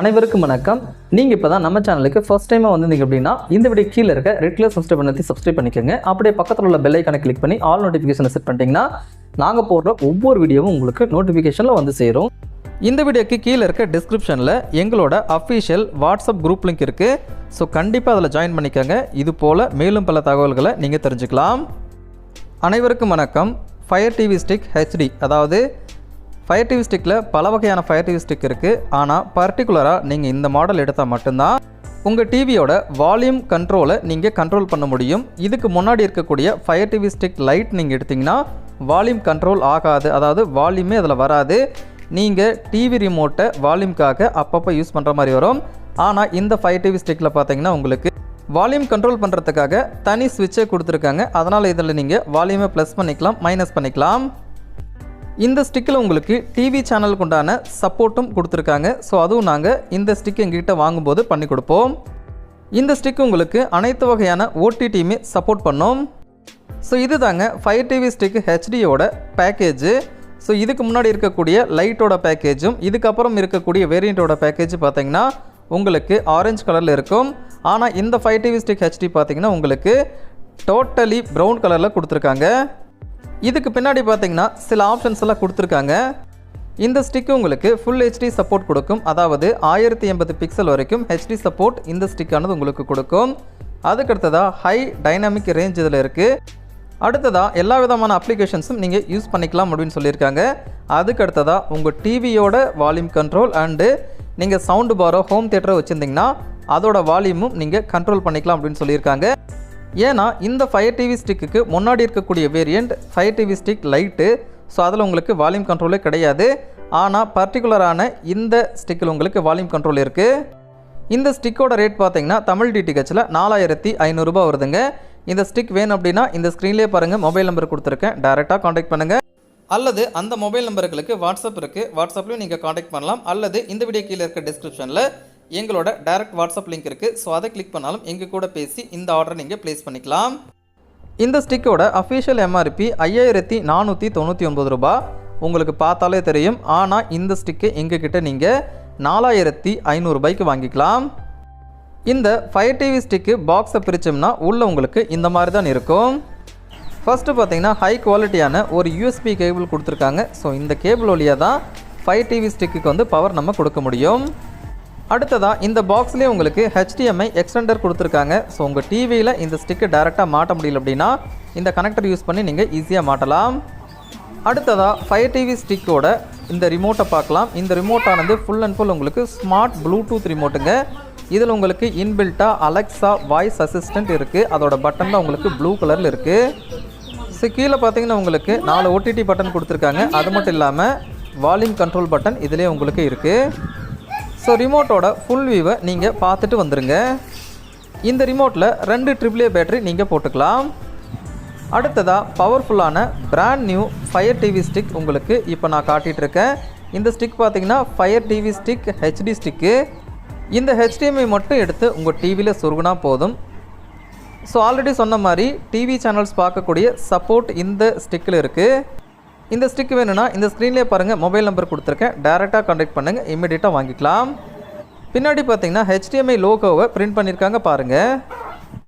அனைவருக்கும் வணக்கம். நீங்கள் இப்போ தான் நம்ம சேனலுக்கு ஃபஸ்ட் டைமாக வந்திருந்தீங்க அப்படின்னா இந்த வீடியோ கீழே இருக்க ரெட் கலர் சப்ஸ்கிரைப் பண்ணி சப்ஸ்கிரைப் பண்ணிக்கோங்க. அப்படியே பக்கத்தில் உள்ள பெல் ஐக்கானை கிளிக் பண்ணி ஆல் நோட்டிஃபிகேஷனை செட் பண்ணிட்டீங்கன்னா நாங்கள் போடுற ஒவ்வொரு வீடியோவும் உங்களுக்கு நோட்டிஃபிகேஷனில் வந்து சேரும். இந்த வீடியோக்கு கீழே இருக்க டிஸ்கிரிப்ஷனில் எங்களோட அஃபீஷியல் வாட்ஸ்அப் குரூப் லிங்க் இருக்குது ஸோ கண்டிப்பாக அதில் ஜாயின் பண்ணிக்கோங்க. இது போல் மேலும் பல தகவல்களை நீங்கள் தெரிஞ்சுக்கலாம். அனைவருக்கும் வணக்கம். ஃபயர் டிவி ஸ்டிக் ஹெச்டி அதாவது ஃபயர் டிவி ஸ்டிக்கில் பல வகையான ஃபயர் டிவி ஸ்டிக் இருக்குது ஆனால் பர்டிகுலராக நீங்கள் இந்த மாடல் எடுத்தால் மட்டும்தான் உங்கள் டிவியோட வால்யூம் கண்ட்ரோலை நீங்கள் கண்ட்ரோல் பண்ண முடியும். இதுக்கு முன்னாடி இருக்கக்கூடிய ஃபயர் டிவி ஸ்டிக் லைட் நீங்கள் எடுத்திங்கன்னா வால்யூம் கண்ட்ரோல் ஆகாது. அதாவது வால்யூமே அதில் வராது. நீங்கள் டிவி ரிமோட்டை வால்யூம்காக அப்பப்போ யூஸ் பண்ணுற மாதிரி வரும். ஆனால் இந்த ஃபயர் டிவி ஸ்டிக்கில் பார்த்தீங்கன்னா உங்களுக்கு வால்யூம் கண்ட்ரோல் பண்ணுறதுக்காக தனி ஸ்விட்சை கொடுத்துருக்காங்க. அதனால் இதில் நீங்கள் வால்யூமை ப்ளஸ் பண்ணிக்கலாம் மைனஸ் பண்ணிக்கலாம். இந்த ஸ்டிக்கில் உங்களுக்கு டிவி சேனலுக்கு உண்டான சப்போர்ட்டும் கொடுத்துருக்காங்க. ஸோ அதுவும் நாங்கள் இந்த ஸ்டிக் எங்ககிட்ட வாங்கும்போது பண்ணி கொடுப்போம். இந்த ஸ்டிக் உங்களுக்கு அனைத்து வகையான ஓடிடியுமே சப்போர்ட் பண்ணும். ஸோ இது தாங்க ஃபைவ் டிவி ஸ்டிக் ஹெச்டியோட பேக்கேஜு ஸோ இதுக்கு முன்னாடி இருக்கக்கூடிய லைட்டோட பேக்கேஜும் இதுக்கப்புறம் இருக்கக்கூடிய வேரியண்ட்டோட பேக்கேஜ் பார்த்தீங்கன்னா உங்களுக்கு ஆரஞ்சு கலரில் இருக்கும். ஆனால் இந்த ஃபைவ் டிவி ஸ்டிக் ஹெச்டி பார்த்தீங்கன்னா உங்களுக்கு டோட்டலி ப்ரௌன் கலரில் கொடுத்துருக்காங்க. இதுக்கு பின்னாடி பார்த்தீங்கன்னா சில ஆப்ஷன்ஸ் எல்லாம் கொடுத்துருக்காங்க. இந்த ஸ்டிக்கு உங்களுக்கு ஃபுல் ஹெச்டி சப்போர்ட் கொடுக்கும். அதாவது ஆயிரத்தி எண்பது பிக்சல் வரைக்கும் ஹெச்டி சப்போர்ட் இந்த ஸ்டிக்கானது உங்களுக்கு கொடுக்கும். அதுக்கடுத்ததாக ஹை டைனாமிக் ரேஞ்ச் இதில் இருக்குது அடுத்ததாக எல்லா விதமான அப்ளிகேஷன்ஸும் நீங்கள் யூஸ் பண்ணிக்கலாம் அப்படின்னு சொல்லியிருக்காங்க. அதுக்கு அடுத்ததாக உங்கள் டிவியோட வால்யூம் கண்ட்ரோல் அண்டு நீங்கள் சவுண்டு பாரோ ஹோம் தேட்டரை வச்சுருந்தீங்கன்னா அதோட வால்யூமும் நீங்கள் கண்ட்ரோல் பண்ணிக்கலாம் அப்படின்னு சொல்லியிருக்காங்க. ஏன்னா இந்த ஃபயர் டிவி ஸ்டிக்குக்கு முன்னாடி இருக்கக்கூடிய variant Fire TV stick lite so அதில் உங்களுக்கு வால்யூம் கண்ட்ரோலே கிடையாது. ஆனால் பர்டிகுலரான இந்த ஸ்டிக்கில் உங்களுக்கு வால்யூம் கண்ட்ரோல் இருக்குது இந்த ஸ்டிக்கோட ரேட் பார்த்தீங்கன்னா தமிழ் டிடிஹெச்சில் நாலாயிரத்தி ஐநூறுரூபா வருதுங்க. இந்த ஸ்டிக் வேணும் அப்படின்னா இந்த ஸ்க்ரீன்லேயே பாருங்கள் மொபைல் நம்பர் கொடுத்துருக்கேன். டேரெக்டாக காண்டாக்ட் பண்ணுங்கள் அல்லது அந்த மொபைல் நம்பர்களுக்கு வாட்ஸ்அப் இருக்குது வாட்ஸ்அப்லையும் நீங்கள் காண்டாக்ட் பண்ணலாம். அல்லது இந்த வீடியோ கீழே இருக்க டிஸ்கிரிப்ஷனில் எங்களோட டைரக்ட் வாட்ஸ்அப் லிங்க் இருக்குது ஸோ அதை கிளிக் பண்ணாலும் எங்கள் கூட பேசி இந்த ஆர்டரை நீங்கள் ப்ளேஸ் பண்ணிக்கலாம். இந்த ஸ்டிக்கோட அஃபிஷியல் எம்ஆர்பி ஐயாயிரத்தி நானூற்றி தொண்ணூற்றி ஒம்பது ரூபா. உங்களுக்கு பார்த்தாலே தெரியும். ஆனால் இந்த ஸ்டிக்கு எங்ககிட்ட நீங்கள் நாலாயிரத்தி ஐநூறுபாய்க்கு வாங்கிக்கலாம். இந்த ஃபயர் டிவி ஸ்டிக்கு பாக்ஸை பிரித்தோம்னா உள்ளே உங்களுக்கு இந்த மாதிரி தான் இருக்கும். ஃபஸ்ட்டு பார்த்தீங்கன்னா ஹை குவாலிட்டியான ஒரு யூஎஸ்பி கேபிள் கொடுத்துருக்காங்க. ஸோ இந்த கேபிள் வழியாக தான் ஃபைவ் டிவி ஸ்டிக்கு வந்து பவர் நம்ம கொடுக்க முடியும். அடுத்ததாக இந்த பாக்ஸ்லேயே உங்களுக்கு ஹெச்டிஎம்ஐ எக்ஸ்டெண்டர் கொடுத்துருக்காங்க. ஸோ உங்கள் டிவியில் இந்த ஸ்டிக்கை டேரெக்டாக மாட்ட முடியல அப்படின்னா இந்த கனெக்டர் யூஸ் பண்ணி நீங்கள் ஈஸியாக மாட்டலாம். அடுத்ததாக ஃபயர் டிவி ஸ்டிக்கோட இந்த ரிமோட்டை பார்க்கலாம். இந்த ரிமோட்டானது ஃபுல் அண்ட் ஃபுல் உங்களுக்கு ஸ்மார்ட் ப்ளூடூத் ரிமோட்டுங்க இதில் உங்களுக்கு இன்பில்ட்டாக அலெக்ஸா வாய்ஸ் அசிஸ்டன்ட் இருக்குது அதோட பட்டன் தான் உங்களுக்கு ப்ளூ கலரில் இருக்குது ஸோ கீழே பார்த்தீங்கன்னா உங்களுக்கு நாலு ஓடிடி பட்டன் கொடுத்துருக்காங்க. அது மட்டும் இல்லாமல் வால்யூம் கண்ட்ரோல் பட்டன் இதிலே உங்களுக்கு இருக்குது ஸோ ரிமோட்டோட ஃபுல் வியூவை நீங்கள் பார்த்துட்டு வந்துடுங்க இந்த ரிமோட்டில் ரெண்டு ட்ரிபிள் பேட்டரி நீங்கள் போட்டுக்கலாம். அடுத்ததாக பவர்ஃபுல்லான brand new Fire TV stick உங்களுக்கு இப்போ நான் காட்டிகிட்டு இருக்கேன் இந்த ஸ்டிக் பார்த்தீங்கன்னா Fire TV stick HD stick இந்த ஹெச்டிஎம்ஐ மட்டும் எடுத்து உங்கள் டிவியில் சுருகுனா போதும். ஸோ ஆல்ரெடி சொன்ன மாதிரி டிவி சேனல்ஸ் பார்க்கக்கூடிய சப்போர்ட் இந்த ஸ்டிக்கில் இருக்குது இந்த ஸ்டிக் வேணும்னா இந்த ஸ்க்ரீன்லேயே பாருங்கள் மொபைல் நம்பர் கொடுத்துருக்கேன். டேரெக்டாக கான்டெக்ட் பண்ணுங்கள் இமீடியட்டாக வாங்கிக்கலாம். பின்னாடி பார்த்தீங்கன்னா ஹெச்டிஎம்ஐ லோகோவை பிரிண்ட் பண்ணியிருக்காங்க பாருங்கள்